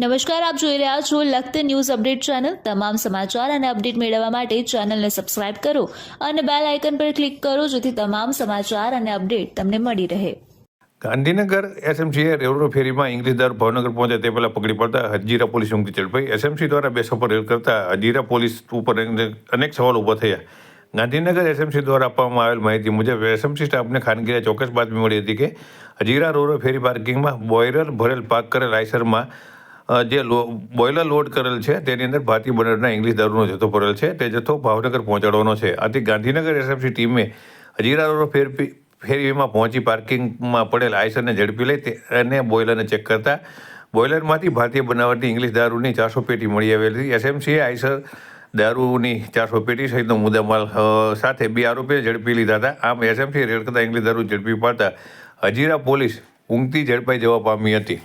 નમસ્કાર, આપ જોઈ રહ્યા છો લખત ન્યૂઝ અપડેટ ચેનલ. તમામ સમાચાર અને અપડેટ મેળવવા માટે ચેનલને સબસ્ક્રાઇબ કરો અને બેલ આઇકન પર ક્લિક કરો જેથી તમામ સમાચાર અને અપડેટ તમને મળી રહે. ગાંધીનગર એસએમસીએ રેલવે ફેરીમાં ઇંગ્લિશ દર ભાવનગર પહોંચે તે પહેલાં પકડી પડતા હજીરા પોલીસ ઊંઘી ઝડપાઈ. એસએમસી દ્વારા બે સફર રેલ કરતા હજીરા પોલીસ ઉપર અનેક સવાલ ઊભા થયા. ગાંધીનગર એસએમસી દ્વારા આપવામાં આવેલ માહિતી મુજબ એસએમસી સ્ટાફને ખાનગીએ ચોક્કસ બાતમી મળી હતી કે હજીરા રોરો ફેરી પાર્કિંગમાં બોયરર ભરેલ પાક કરેલ આઈસરમાં જે લો બોઇલર લોડ કરેલ છે, તેની અંદર ભારતીય બનાવટના ઇંગ્લિશ દારૂનો જથ્થો ભરેલ છે, તે જથ્થો ભાવનગર પહોંચાડવાનો છે. આથી ગાંધીનગર એસએમસી ટીમે હજીરા રોડ ફેર ફેરીમાં પહોંચી પાર્કિંગમાં પડેલ આઈસરને ઝડપી લઈ તે અને બોઇલરને ચેક કરતા બોઇલરમાંથી ભારતીય બનાવટની ઇંગ્લિશ દારૂની ચારસો પેટી મળી આવેલી. હતી એસએમસીએ આઈસર દારૂની ચારસો પેટી સહિતનો મુદ્દામાલ સાથે બે આરોપીએ ઝડપી લીધા હતા. આમ એસએમસી રેડ ઇંગ્લિશ દારૂ ઝડપી પાડતા હજીરા પોલીસ ઊંઘતી ઝડપાઈ જવા પામી હતી.